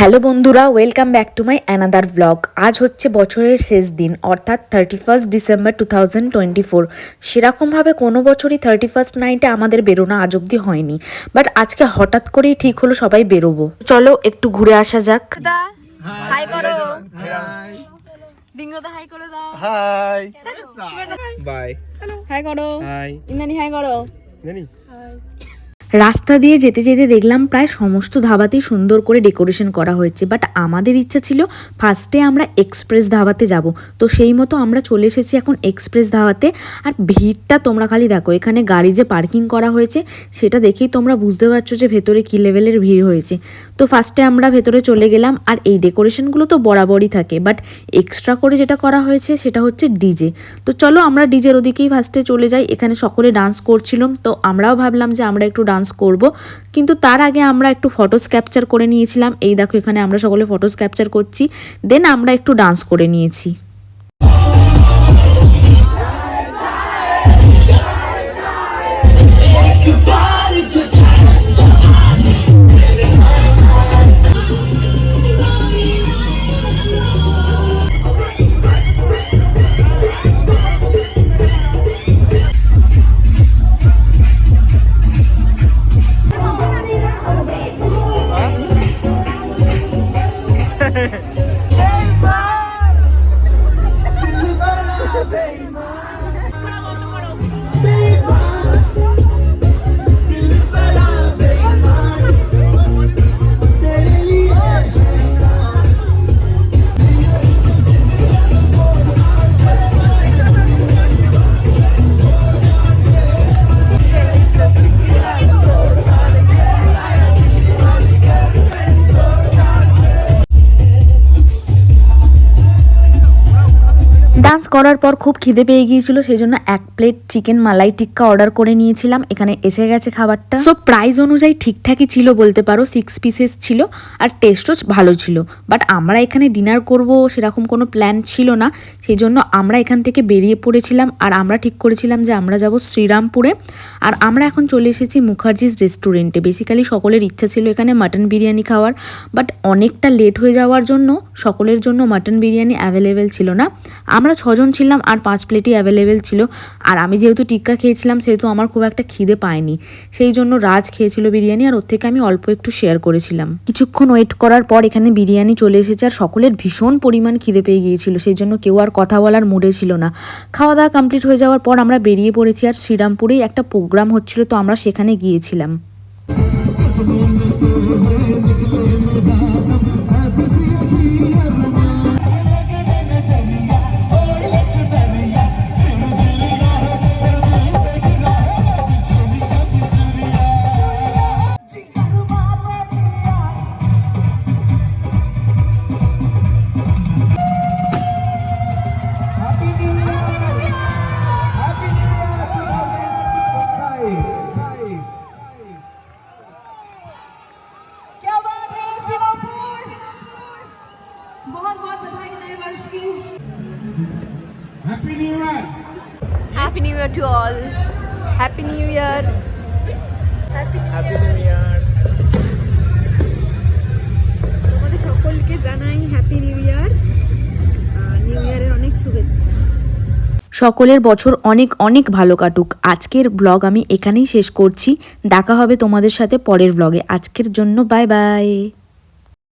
Hello বন্ধুরা welcome back to my another blog আজ হচ্ছে বছরের শেষ দিন অর্থাৎ thirty first December two thousand twenty four সেরকমভাবে কোনো বছরই থার্টি ফার্স্ট নাইটে আমাদের বেরোনো আজ অব্দি হয়নি। বাট আজকে হঠাৎ করেই ঠিক হলো সবাই বেরোবো। চলো একটু ঘুরে আসা যাক। হাই করো। ডিঙ্গো দা হাই করে দাও। হাই বাই হাই করো। হাই ইন্দানি হাই করো। জানি রাস্তা দিয়ে যেতে যেতে দেখলাম প্রায় সমস্ত ধাবাতেই সুন্দর করে ডেকোরেশন করা হয়েছে। বাট আমাদের ইচ্ছা ছিল ফার্স্টে আমরা এক্সপ্রেস ধাবাতে যাব। তো সেই মতো আমরা চলে এসেছি এখন এক্সপ্রেস ধাবাতে। আর ভিড়টা তোমরা খালি দেখো, এখানে গাড়ি যে পার্কিং করা হয়েছে, সেটা দেখেই তোমরা বুঝতে পারছ যে ভেতরে কী লেভেলের ভিড় হয়েছে। তো ফার্স্টে আমরা ভেতরে চলে গেলাম, আর এই ডেকোরেশনগুলো তো বরাবরই থাকে। বাট এক্সট্রা করে যেটা করা হয়েছে, সেটা হচ্ছে ডিজে তো চলো আমরা ডিজের ওদিকেই ফার্স্টে চলে যাই। এখানে সকলে ডান্স করছিলাম। তো আমরাও ভাবলাম যে আমরা একটু ডান্স করব। কিন্তু তার আগে আমরা একটু ফটোস ক্যাপচার করে নিয়েছিলাম। এই দেখো, এখানে আমরা সকলে ফটোস ক্যাপচার করছি। দেন আমরা একটু ডান্স করে নিয়েছি। Hey, man! Hey! ডান্স করার পর খুব খিদে পেয়ে গিয়েছিল সেই জন্য এক plate chicken malai tikka order করে নিয়েছিলাম। এখানে এসে গেছে খাবারটা। সো প্রাইস অনুযায়ী ঠিকঠাকই ছিল বলতে পারো সিক্স পিসেস ছিল আর টেস্টও ভালো ছিল। বাট আমরা এখানে ডিনার করব সেরকম কোনো প্ল্যান ছিল না সেই জন্য আমরা এখান থেকে বেরিয়ে পড়েছিলাম আর আমরা ঠিক করেছিলাম যে আমরা যাব শ্রীরামপুরে। আর আমরা এখন চলে এসেছি মুখার্জিস রেস্টুরেন্টে বেসিক্যালি সকলের ইচ্ছা ছিল এখানে মাটন বিরিয়ানি খাওয়ার বাট অনেকটা লেট হয়ে যাওয়ার জন্য সকলের জন্য মাটন বিরিয়ানি অ্যাভেলেবেল ছিল না। আমরা ছজন ছিলাম আর পাঁচ প্লেটই অ্যাভেলেবেল ছিল। আর আমি যেহেতু টিক্কা খেয়েছিলাম, সেহেতু আমার খুব একটা খিদে পায়নি। সেই জন্য রাজ খেয়েছিল বিরিয়ানি আর ওর থেকে আমি অল্প একটু শেয়ার করেছিলাম। কিছুক্ষণ ওয়েট করার পর এখানে বিরিয়ানি চলে এসেছে আর সকলের ভীষণ পরিমাণ খিদে পেয়ে গিয়েছিল। সেই জন্য কেউ আর কথা বলার মুডে ছিল না। খাওয়া দাওয়া কমপ্লিট হয়ে যাওয়ার পর আমরা বেরিয়ে পড়েছি আর শ্রীরামপুরেই একটা প্রোগ্রাম হচ্ছিল, তো আমরা সেখানে গিয়েছিলাম। क्या happy new year to all happy new year happy new year তোমাদের সকলকে জানাই হ্যাপি নিউ ইয়ার নিউ ইয়ারের অনেক শুভেচ্ছা। সকলের বছর অনেক অনেক ভালো কাটুক। আজকের ব্লগ আমি এখানেই শেষ করছি। দেখা হবে তোমাদের সাথে পরের ব্লগে আজকের জন্য বাই বাই